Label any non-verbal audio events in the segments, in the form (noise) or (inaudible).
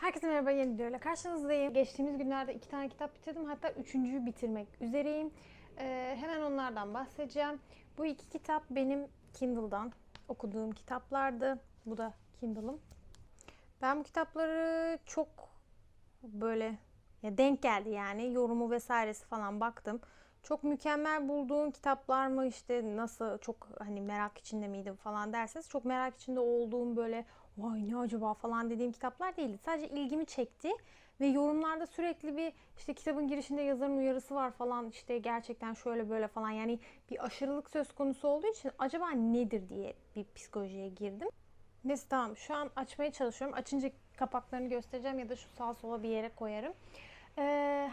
Herkese merhaba yeni videoyla karşınızdayım. Geçtiğimiz günlerde iki tane kitap bitirdim. Hatta üçüncüyü bitirmek üzereyim. Ee, hemen onlardan bahsedeceğim. Bu iki kitap benim Kindle'dan okuduğum kitaplardı. Bu da Kindle'ım. Ben bu kitapları çok böyle ya denk geldi yani yorumu vesairesi falan baktım. Çok mükemmel bulduğum kitaplar mı işte nasıl çok hani merak içinde miydim falan derseniz çok merak içinde olduğum böyle vay ne acaba falan dediğim kitaplar değildi. Sadece ilgimi çekti ve yorumlarda sürekli bir işte kitabın girişinde yazarın uyarısı var falan işte gerçekten şöyle böyle falan yani bir aşırılık söz konusu olduğu için acaba nedir diye bir psikolojiye girdim. Neyse tamam şu an açmaya çalışıyorum. Açınca kapaklarını göstereceğim ya da şu sağa sola bir yere koyarım. Ee,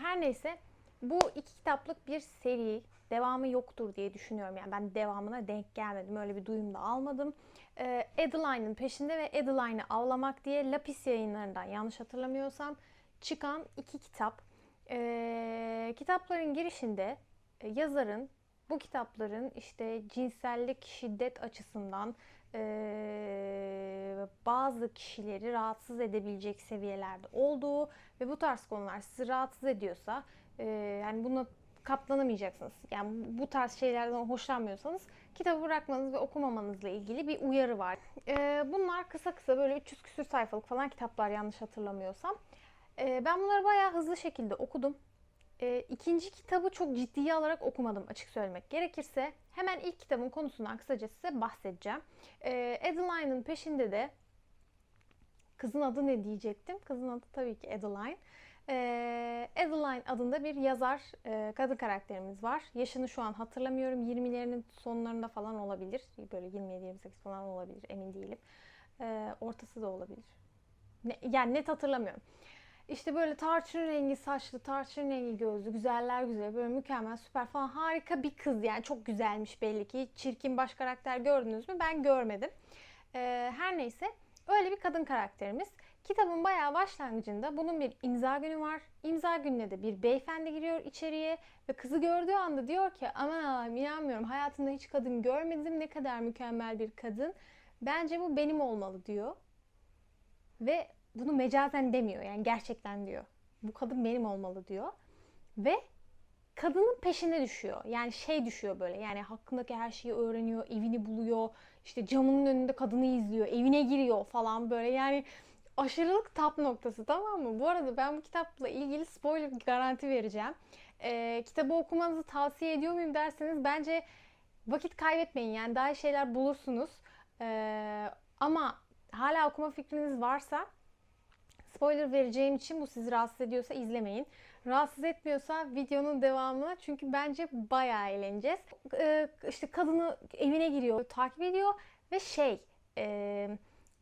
her neyse bu iki kitaplık bir seri. Devamı yoktur diye düşünüyorum. Yani ben devamına denk gelmedim. Öyle bir duyum da almadım. Ee, Adeline'ın peşinde ve Adeline'ı avlamak diye Lapis yayınlarından yanlış hatırlamıyorsam çıkan iki kitap. Ee, kitapların girişinde e, yazarın bu kitapların işte cinsellik şiddet açısından e, bazı kişileri rahatsız edebilecek seviyelerde olduğu ve bu tarz konular sizi rahatsız ediyorsa e, yani buna katlanamayacaksınız. Yani bu tarz şeylerden hoşlanmıyorsanız kitabı bırakmanız ve okumamanızla ilgili bir uyarı var. E, bunlar kısa kısa böyle 300 küsür sayfalık falan kitaplar yanlış hatırlamıyorsam. E, ben bunları bayağı hızlı şekilde okudum. E, ikinci kitabı çok ciddiye alarak okumadım açık söylemek gerekirse. Hemen ilk kitabın konusundan kısaca size bahsedeceğim. E, Adeline'ın peşinde de kızın adı ne diyecektim? Kızın adı tabii ki Adeline. E, Adeline adında bir yazar kadın karakterimiz var. Yaşını şu an hatırlamıyorum. 20'lerinin sonlarında falan olabilir. Böyle 27-28 falan olabilir emin değilim. Ortası da olabilir. Ne, yani net hatırlamıyorum. İşte böyle tarçın rengi saçlı, tarçın rengi gözlü, güzeller güzel, böyle mükemmel, süper falan harika bir kız yani çok güzelmiş belli ki. Çirkin baş karakter gördünüz mü? Ben görmedim. Her neyse öyle bir kadın karakterimiz. Kitabın bayağı başlangıcında bunun bir imza günü var. İmza gününe de bir beyefendi giriyor içeriye ve kızı gördüğü anda diyor ki aman Allah'ım inanmıyorum hayatımda hiç kadın görmedim ne kadar mükemmel bir kadın. Bence bu benim olmalı diyor. Ve bunu mecazen demiyor yani gerçekten diyor. Bu kadın benim olmalı diyor. Ve kadının peşine düşüyor. Yani şey düşüyor böyle yani hakkındaki her şeyi öğreniyor, evini buluyor. işte camının önünde kadını izliyor, evine giriyor falan böyle yani aşırılık tap noktası tamam mı? Bu arada ben bu kitapla ilgili spoiler garanti vereceğim. Ee, kitabı okumanızı tavsiye ediyor muyum derseniz bence vakit kaybetmeyin yani daha şeyler bulursunuz. Ee, ama hala okuma fikriniz varsa Spoiler vereceğim için bu sizi rahatsız ediyorsa izlemeyin. Rahatsız etmiyorsa videonun devamı çünkü bence bayağı eğleneceğiz. Ee, işte kadını evine giriyor, takip ediyor ve şey e,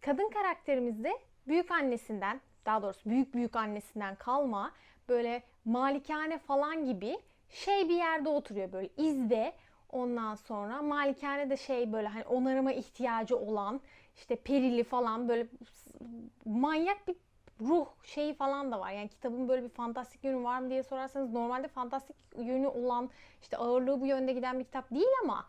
kadın karakterimizde büyük annesinden daha doğrusu büyük büyük annesinden kalma böyle malikane falan gibi şey bir yerde oturuyor böyle izde ondan sonra malikane de şey böyle hani onarıma ihtiyacı olan işte perili falan böyle manyak bir ruh şeyi falan da var. Yani kitabın böyle bir fantastik yönü var mı diye sorarsanız normalde fantastik yönü olan işte ağırlığı bu yönde giden bir kitap değil ama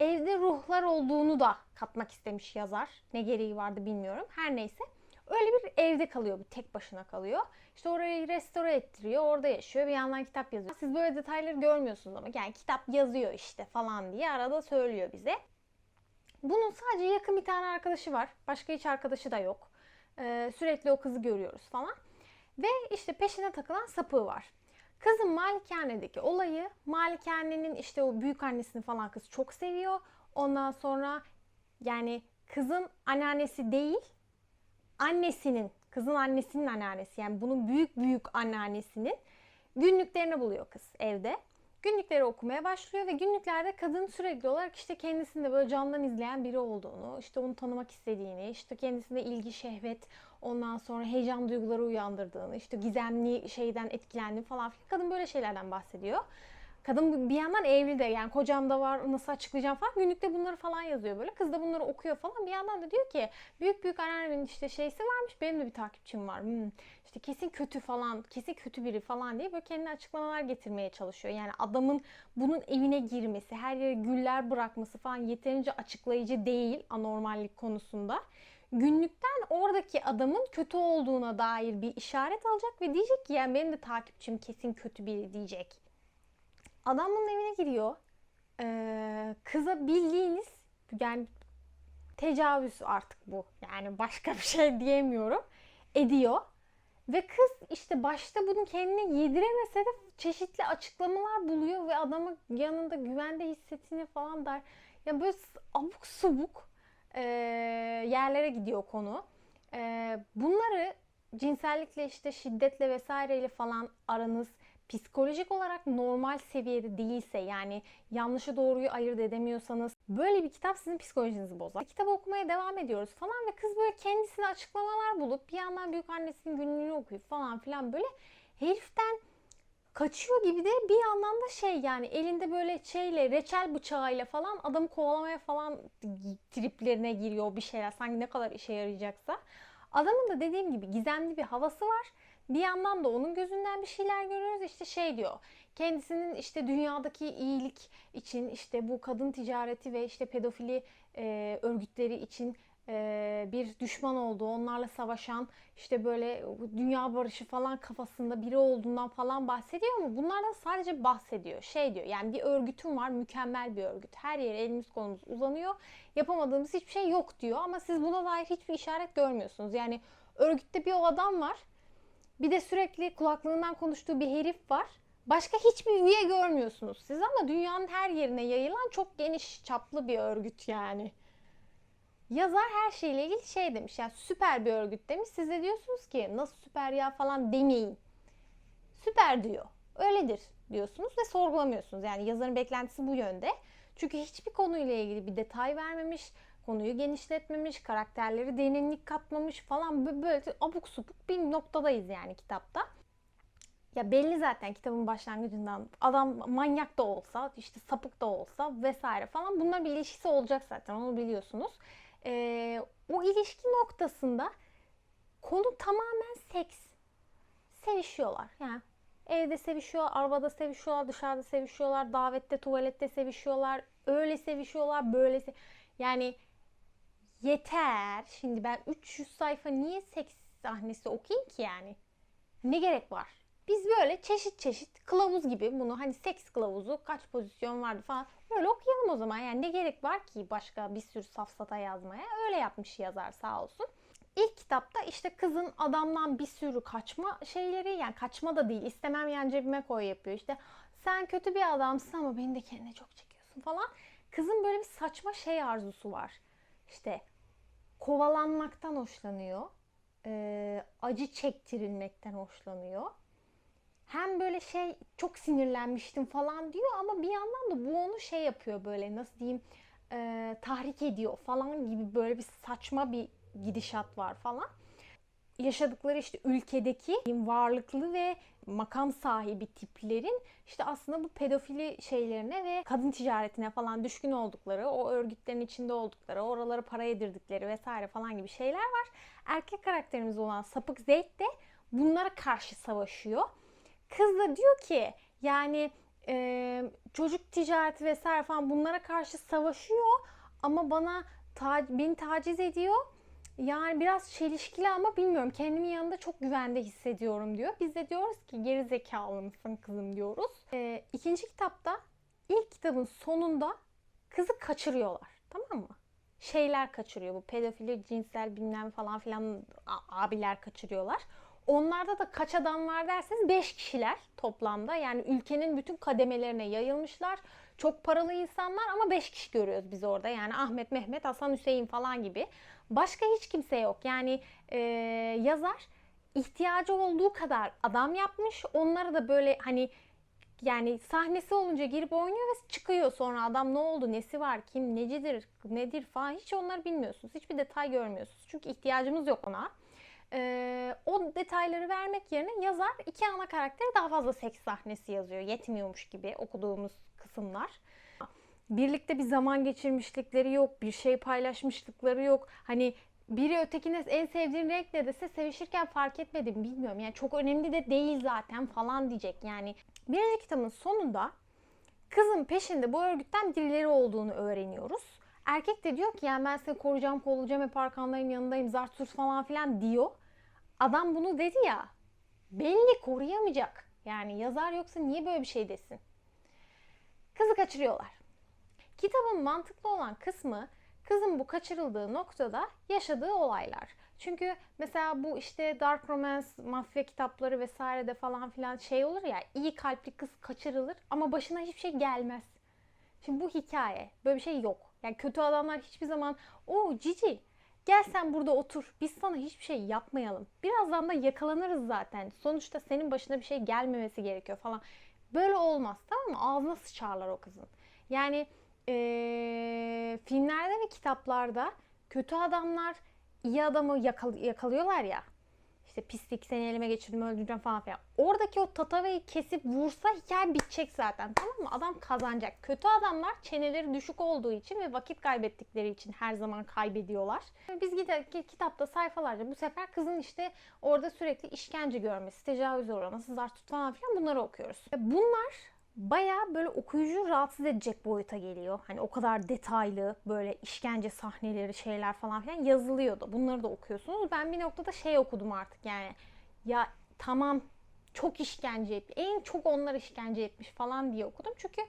evde ruhlar olduğunu da katmak istemiş yazar. Ne gereği vardı bilmiyorum. Her neyse. Öyle bir evde kalıyor bu tek başına kalıyor. İşte orayı restore ettiriyor. Orada yaşıyor. Bir yandan kitap yazıyor. Siz böyle detayları görmüyorsunuz ama yani kitap yazıyor işte falan diye arada söylüyor bize. Bunun sadece yakın bir tane arkadaşı var. Başka hiç arkadaşı da yok. Ee, sürekli o kızı görüyoruz falan. Ve işte peşine takılan sapığı var. Kızın malikanedeki olayı malikanenin işte o büyük annesini falan kız çok seviyor. Ondan sonra yani kızın anneannesi değil annesinin kızın annesinin anneannesi yani bunun büyük büyük anneannesinin günlüklerini buluyor kız evde. Günlükleri okumaya başlıyor ve günlüklerde kadın sürekli olarak işte kendisini de böyle camdan izleyen biri olduğunu, işte onu tanımak istediğini, işte kendisinde ilgi, şehvet, ondan sonra heyecan duyguları uyandırdığını, işte gizemli şeyden etkilendiğini falan filan. Kadın böyle şeylerden bahsediyor. Kadın bir yandan evli de yani kocam da var nasıl açıklayacağım falan günlükte bunları falan yazıyor böyle. Kız da bunları okuyor falan. Bir yandan da diyor ki büyük büyük anneannemin işte şeysi varmış benim de bir takipçim var. Hmm, işte kesin kötü falan kesin kötü biri falan diye böyle kendine açıklamalar getirmeye çalışıyor. Yani adamın bunun evine girmesi her yere güller bırakması falan yeterince açıklayıcı değil anormallik konusunda. Günlükten oradaki adamın kötü olduğuna dair bir işaret alacak ve diyecek ki yani benim de takipçim kesin kötü biri diyecek. Adam bunun evine giriyor. Ee, kıza bildiğiniz yani tecavüz artık bu. Yani başka bir şey (laughs) diyemiyorum. Ediyor. Ve kız işte başta bunu kendine yediremese de çeşitli açıklamalar buluyor ve adamı yanında güvende hissettiğini falan der. Ya böyle abuk subuk e, yerlere gidiyor konu. E, bunları cinsellikle işte şiddetle vesaireyle falan aranız psikolojik olarak normal seviyede değilse yani yanlışı doğruyu ayırt edemiyorsanız böyle bir kitap sizin psikolojinizi bozar. Kitabı okumaya devam ediyoruz falan ve kız böyle kendisine açıklamalar bulup bir yandan büyük annesinin günlüğünü okuyup falan filan böyle heriften kaçıyor gibi de bir yandan da şey yani elinde böyle şeyle reçel bıçağıyla falan adamı kovalamaya falan triplerine giriyor bir şeyler sanki ne kadar işe yarayacaksa. Adamın da dediğim gibi gizemli bir havası var. Bir yandan da onun gözünden bir şeyler görüyoruz. İşte şey diyor. Kendisinin işte dünyadaki iyilik için işte bu kadın ticareti ve işte pedofili e, örgütleri için bir düşman olduğu, onlarla savaşan işte böyle dünya barışı falan kafasında biri olduğundan falan bahsediyor ama bunlardan sadece bahsediyor. Şey diyor yani bir örgütüm var mükemmel bir örgüt. Her yere elimiz kolumuz uzanıyor. Yapamadığımız hiçbir şey yok diyor ama siz buna dair hiçbir işaret görmüyorsunuz. Yani örgütte bir o adam var. Bir de sürekli kulaklığından konuştuğu bir herif var. Başka hiçbir üye görmüyorsunuz siz ama dünyanın her yerine yayılan çok geniş çaplı bir örgüt yani. Yazar her şeyle ilgili şey demiş. Yani süper bir örgüt demiş. Siz de diyorsunuz ki nasıl süper ya falan demeyin. Süper diyor. Öyledir diyorsunuz ve sorgulamıyorsunuz. Yani yazarın beklentisi bu yönde. Çünkü hiçbir konuyla ilgili bir detay vermemiş, konuyu genişletmemiş, karakterleri derinlik katmamış falan böyle abuk subuk bir noktadayız yani kitapta. Ya belli zaten kitabın başlangıcından adam manyak da olsa, işte sapık da olsa vesaire falan bunlar bir ilişkisi olacak zaten onu biliyorsunuz. Ee, o ilişki noktasında konu tamamen seks. Sevişiyorlar. Yani evde sevişiyor, arabada sevişiyorlar, dışarıda sevişiyorlar, davette, tuvalette sevişiyorlar, öyle sevişiyorlar, böyle se yani yeter. Şimdi ben 300 sayfa niye seks sahnesi okuyayım ki yani? Ne gerek var? Biz böyle çeşit çeşit kılavuz gibi bunu hani seks kılavuzu kaç pozisyon vardı falan böyle okuyalım o zaman. Yani ne gerek var ki başka bir sürü safsata yazmaya? Öyle yapmış yazar sağ olsun. İlk kitapta işte kızın adamdan bir sürü kaçma şeyleri yani kaçma da değil istemem yani cebime koy yapıyor. İşte sen kötü bir adamsın ama beni de kendine çok çekiyorsun falan. Kızın böyle bir saçma şey arzusu var. İşte kovalanmaktan hoşlanıyor. Acı çektirilmekten hoşlanıyor. Hem böyle şey çok sinirlenmiştim falan diyor ama bir yandan da bu onu şey yapıyor böyle nasıl diyeyim e, tahrik ediyor falan gibi böyle bir saçma bir gidişat var falan. Yaşadıkları işte ülkedeki varlıklı ve makam sahibi tiplerin işte aslında bu pedofili şeylerine ve kadın ticaretine falan düşkün oldukları, o örgütlerin içinde oldukları, oralara para yedirdikleri vesaire falan gibi şeyler var. Erkek karakterimiz olan Sapık Zeyt de bunlara karşı savaşıyor. Kız da diyor ki yani e, çocuk ticareti vesaire falan bunlara karşı savaşıyor ama bana ta, beni taciz ediyor yani biraz çelişkili ama bilmiyorum. Kendimin yanında çok güvende hissediyorum diyor. Biz de diyoruz ki geri zekalı mısın kızım diyoruz. Ee, ikinci kitapta ilk kitabın sonunda kızı kaçırıyorlar. Tamam mı? Şeyler kaçırıyor. Bu pedofili, cinsel bilmem falan filan abiler kaçırıyorlar. Onlarda da kaç adam var derseniz 5 kişiler toplamda. Yani ülkenin bütün kademelerine yayılmışlar. Çok paralı insanlar ama 5 kişi görüyoruz biz orada. Yani Ahmet, Mehmet, Hasan, Hüseyin falan gibi. Başka hiç kimse yok. Yani e, yazar ihtiyacı olduğu kadar adam yapmış. Onları da böyle hani yani sahnesi olunca girip oynuyor ve çıkıyor sonra adam ne oldu, nesi var, kim, necidir, nedir falan hiç onları bilmiyorsunuz. Hiçbir detay görmüyorsunuz. Çünkü ihtiyacımız yok ona. Ee, o detayları vermek yerine yazar iki ana karaktere daha fazla seks sahnesi yazıyor. Yetmiyormuş gibi okuduğumuz kısımlar. Birlikte bir zaman geçirmişlikleri yok, bir şey paylaşmışlıkları yok. Hani biri ötekine en sevdiğin renk ne dese sevişirken fark etmedim bilmiyorum. Yani çok önemli de değil zaten falan diyecek. Yani birinci kitabın sonunda kızın peşinde bu örgütten birileri olduğunu öğreniyoruz. Erkek de diyor ki yani ben seni koruyacağım, kollayacağım, hep arkandayım, yanındayım, zart tut falan filan diyor. Adam bunu dedi ya. Belli koruyamayacak. Yani yazar yoksa niye böyle bir şey desin? Kızı kaçırıyorlar. Kitabın mantıklı olan kısmı kızın bu kaçırıldığı noktada yaşadığı olaylar. Çünkü mesela bu işte dark romance, mafya kitapları vesaire de falan filan şey olur ya iyi kalpli kız kaçırılır ama başına hiçbir şey gelmez. Şimdi bu hikaye. Böyle bir şey yok. Yani kötü adamlar hiçbir zaman o cici gel sen burada otur biz sana hiçbir şey yapmayalım. Birazdan da yakalanırız zaten. Sonuçta senin başına bir şey gelmemesi gerekiyor falan. Böyle olmaz tamam mı? Ağzına sıçarlar o kızın. Yani ee, filmlerde ve kitaplarda kötü adamlar iyi adamı yakal- yakalıyorlar ya. İşte pislik seni elime geçirdim öldüreceğim falan filan. Oradaki o tatavayı kesip vursa hikaye bitecek zaten tamam mı? Adam kazanacak. Kötü adamlar çeneleri düşük olduğu için ve vakit kaybettikleri için her zaman kaybediyorlar. Biz gidip kitapta sayfalarca bu sefer kızın işte orada sürekli işkence görmesi, tecavüz uğraması, zar tut falan bunları okuyoruz. Bunlar baya böyle okuyucu rahatsız edecek boyuta geliyor. Hani o kadar detaylı böyle işkence sahneleri şeyler falan filan yazılıyordu. Bunları da okuyorsunuz. Ben bir noktada şey okudum artık yani. Ya tamam çok işkence etmiş. En çok onlar işkence etmiş falan diye okudum. Çünkü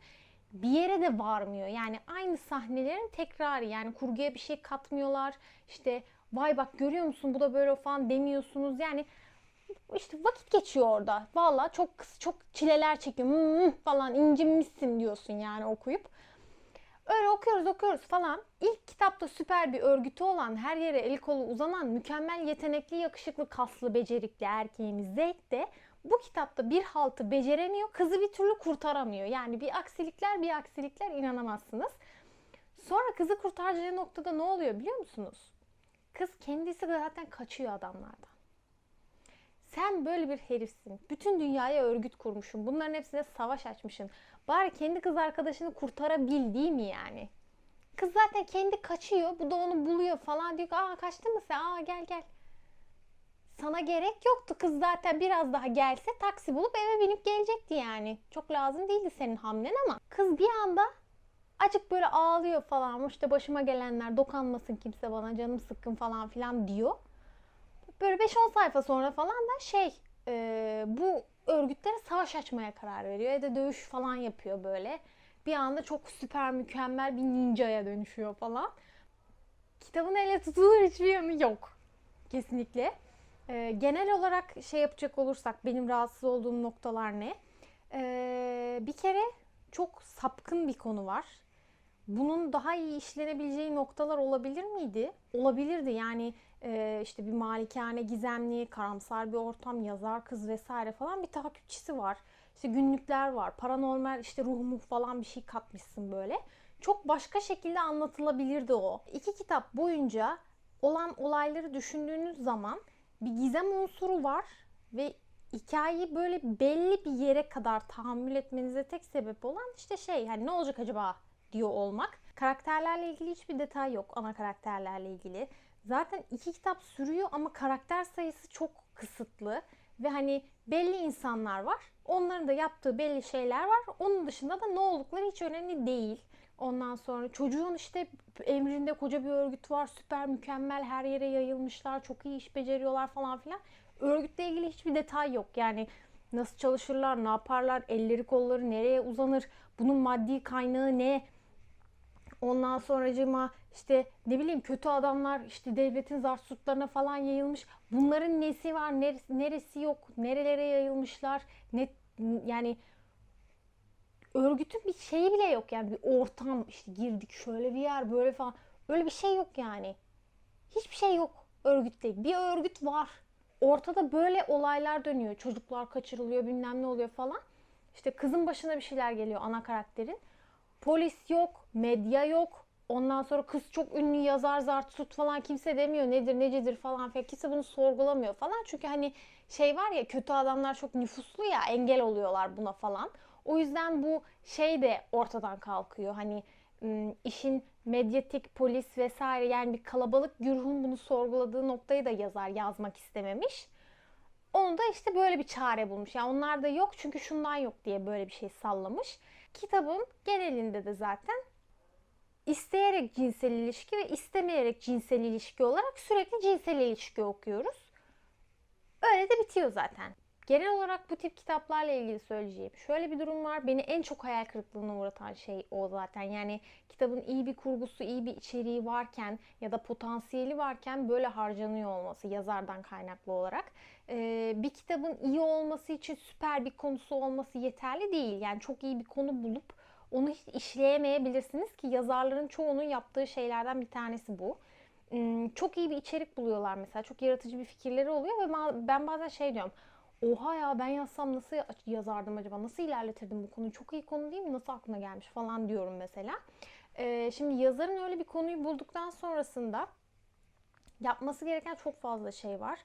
bir yere de varmıyor. Yani aynı sahnelerin tekrarı. Yani kurguya bir şey katmıyorlar. İşte vay bak görüyor musun bu da böyle falan demiyorsunuz. Yani işte vakit geçiyor orada. Valla çok çok çileler çekiyor hmm, falan incinmişsin diyorsun yani okuyup. Öyle okuyoruz okuyoruz falan. İlk kitapta süper bir örgütü olan, her yere eli kolu uzanan, mükemmel yetenekli, yakışıklı, kaslı, becerikli erkeğimiz Zeyd de bu kitapta bir haltı beceremiyor. Kızı bir türlü kurtaramıyor. Yani bir aksilikler bir aksilikler inanamazsınız. Sonra kızı kurtaracağı noktada ne oluyor biliyor musunuz? Kız kendisi zaten kaçıyor adamlardan. Sen böyle bir herifsin. Bütün dünyaya örgüt kurmuşsun. Bunların hepsine savaş açmışsın. Bari kendi kız arkadaşını kurtarabil değil mi yani? Kız zaten kendi kaçıyor. Bu da onu buluyor falan diyor. Aa kaçtın mı sen? Aa gel gel. Sana gerek yoktu. Kız zaten biraz daha gelse taksi bulup eve binip gelecekti yani. Çok lazım değildi senin hamlen ama. Kız bir anda acık böyle ağlıyor falan. İşte başıma gelenler dokanmasın kimse bana canım sıkkın falan filan diyor. Böyle 5-10 sayfa sonra falan da şey e, bu örgütlere savaş açmaya karar veriyor. Ya da dövüş falan yapıyor böyle. Bir anda çok süper mükemmel bir ninjaya dönüşüyor falan. Kitabın ele tutulur hiçbir yanı yok. Kesinlikle. E, genel olarak şey yapacak olursak benim rahatsız olduğum noktalar ne? E, bir kere çok sapkın bir konu var. Bunun daha iyi işlenebileceği noktalar olabilir miydi? Olabilirdi. Yani e, işte bir malikane gizemli, karamsar bir ortam, yazar kız vesaire falan bir takipçisi var. İşte günlükler var, paranormal işte ruh muh falan bir şey katmışsın böyle. Çok başka şekilde anlatılabilirdi o. İki kitap boyunca olan olayları düşündüğünüz zaman bir gizem unsuru var ve hikayeyi böyle belli bir yere kadar tahammül etmenize tek sebep olan işte şey hani ne olacak acaba diyor olmak. Karakterlerle ilgili hiçbir detay yok ana karakterlerle ilgili. Zaten iki kitap sürüyor ama karakter sayısı çok kısıtlı ve hani belli insanlar var. Onların da yaptığı belli şeyler var. Onun dışında da ne oldukları hiç önemli değil. Ondan sonra çocuğun işte emrinde koca bir örgüt var. Süper mükemmel her yere yayılmışlar. Çok iyi iş beceriyorlar falan filan. Örgütle ilgili hiçbir detay yok. Yani nasıl çalışırlar, ne yaparlar, elleri kolları nereye uzanır, bunun maddi kaynağı ne, Ondan sonracıma işte ne bileyim kötü adamlar işte devletin zarsutlarına falan yayılmış. Bunların nesi var, neresi, neresi yok, nerelere yayılmışlar. Ne yani örgütün bir şeyi bile yok yani bir ortam işte girdik şöyle bir yer böyle falan. Öyle bir şey yok yani. Hiçbir şey yok örgütte. Bir örgüt var. Ortada böyle olaylar dönüyor. Çocuklar kaçırılıyor, bilmem ne oluyor falan. İşte kızın başına bir şeyler geliyor ana karakterin. Polis yok, medya yok. Ondan sonra kız çok ünlü yazar zart tut falan kimse demiyor nedir necedir falan filan. Kimse bunu sorgulamıyor falan. Çünkü hani şey var ya kötü adamlar çok nüfuslu ya engel oluyorlar buna falan. O yüzden bu şey de ortadan kalkıyor. Hani işin medyatik, polis vesaire yani bir kalabalık güruhun bunu sorguladığı noktayı da yazar yazmak istememiş. Onu da işte böyle bir çare bulmuş. Yani onlar da yok çünkü şundan yok diye böyle bir şey sallamış. Kitabın genelinde de zaten isteyerek cinsel ilişki ve istemeyerek cinsel ilişki olarak sürekli cinsel ilişki okuyoruz. Öyle de bitiyor zaten. Genel olarak bu tip kitaplarla ilgili söyleyeceğim şöyle bir durum var. Beni en çok hayal kırıklığına uğratan şey o zaten. Yani kitabın iyi bir kurgusu, iyi bir içeriği varken ya da potansiyeli varken böyle harcanıyor olması yazardan kaynaklı olarak. Ee, bir kitabın iyi olması için süper bir konusu olması yeterli değil. Yani çok iyi bir konu bulup onu hiç işleyemeyebilirsiniz ki yazarların çoğunun yaptığı şeylerden bir tanesi bu. Hmm, Çok iyi bir içerik buluyorlar mesela. Çok yaratıcı bir fikirleri oluyor ve ben bazen şey diyorum. Oha ya ben yazsam nasıl yazardım acaba? Nasıl ilerletirdim bu konuyu? Çok iyi konu değil mi? Nasıl aklına gelmiş falan diyorum mesela. Ee, şimdi yazarın öyle bir konuyu bulduktan sonrasında yapması gereken çok fazla şey var.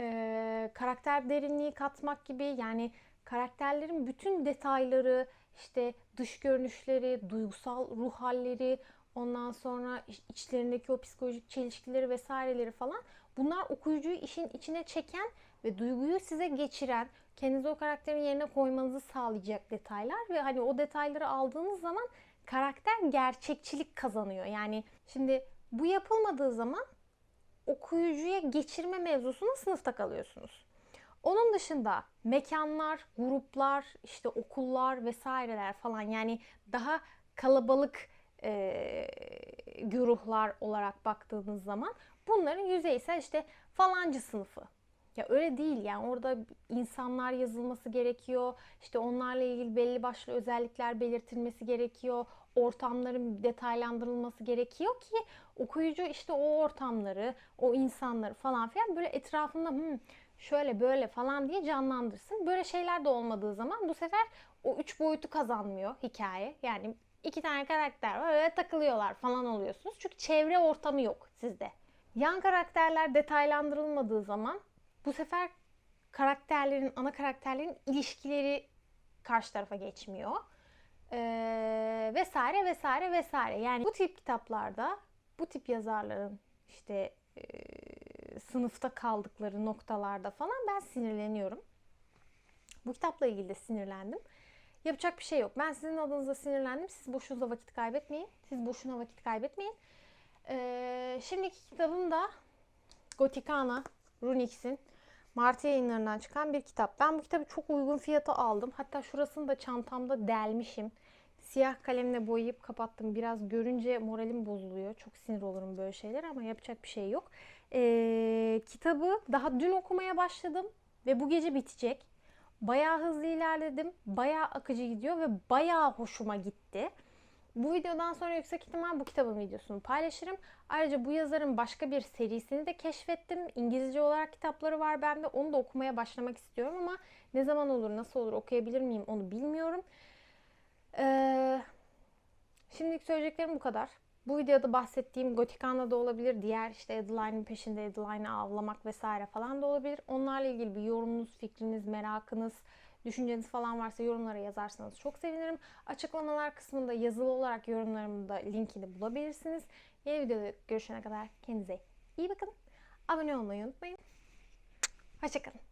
Ee, karakter derinliği katmak gibi yani karakterlerin bütün detayları, işte dış görünüşleri, duygusal ruh halleri, ondan sonra iç- içlerindeki o psikolojik çelişkileri vesaireleri falan bunlar okuyucuyu işin içine çeken ve duyguyu size geçiren, kendinizi o karakterin yerine koymanızı sağlayacak detaylar ve hani o detayları aldığınız zaman karakter gerçekçilik kazanıyor. Yani şimdi bu yapılmadığı zaman okuyucuya geçirme mevzusunu sınıfta kalıyorsunuz. Onun dışında mekanlar, gruplar, işte okullar vesaireler falan yani daha kalabalık e, güruhlar olarak baktığınız zaman bunların yüzeysel işte falancı sınıfı. Ya öyle değil yani orada insanlar yazılması gerekiyor. İşte onlarla ilgili belli başlı özellikler belirtilmesi gerekiyor. Ortamların detaylandırılması gerekiyor ki okuyucu işte o ortamları, o insanları falan filan böyle etrafında "Hmm, şöyle böyle falan diye canlandırsın. Böyle şeyler de olmadığı zaman bu sefer o üç boyutu kazanmıyor hikaye. Yani iki tane karakter var öyle takılıyorlar falan oluyorsunuz. Çünkü çevre ortamı yok sizde. Yan karakterler detaylandırılmadığı zaman bu sefer karakterlerin, ana karakterlerin ilişkileri karşı tarafa geçmiyor. Ee, vesaire vesaire vesaire. Yani bu tip kitaplarda bu tip yazarların işte e, sınıfta kaldıkları noktalarda falan ben sinirleniyorum. Bu kitapla ilgili de sinirlendim. Yapacak bir şey yok. Ben sizin adınıza sinirlendim. Siz boşunuza vakit kaybetmeyin. Siz boşuna vakit kaybetmeyin. Ee, şimdiki kitabım da Gotikana Runix'in Mart yayınlarından çıkan bir kitap. Ben bu kitabı çok uygun fiyata aldım. Hatta şurasını da çantamda delmişim. Siyah kalemle boyayıp kapattım. Biraz görünce moralim bozuluyor. Çok sinir olurum böyle şeyler ama yapacak bir şey yok. Ee, kitabı daha dün okumaya başladım ve bu gece bitecek. Bayağı hızlı ilerledim. Bayağı akıcı gidiyor ve bayağı hoşuma gitti. Bu videodan sonra yüksek ihtimal bu kitabın videosunu paylaşırım. Ayrıca bu yazarın başka bir serisini de keşfettim. İngilizce olarak kitapları var bende. Onu da okumaya başlamak istiyorum ama ne zaman olur, nasıl olur, okuyabilir miyim onu bilmiyorum. Ee, şimdilik söyleyeceklerim bu kadar. Bu videoda bahsettiğim Gotikana da olabilir. Diğer işte Adeline'in peşinde Adeline'ı avlamak vesaire falan da olabilir. Onlarla ilgili bir yorumunuz, fikriniz, merakınız, düşünceniz falan varsa yorumlara yazarsanız çok sevinirim. Açıklamalar kısmında yazılı olarak yorumlarımda linkini bulabilirsiniz. Yeni videoda görüşene kadar kendinize iyi bakın. Abone olmayı unutmayın. Hoşçakalın.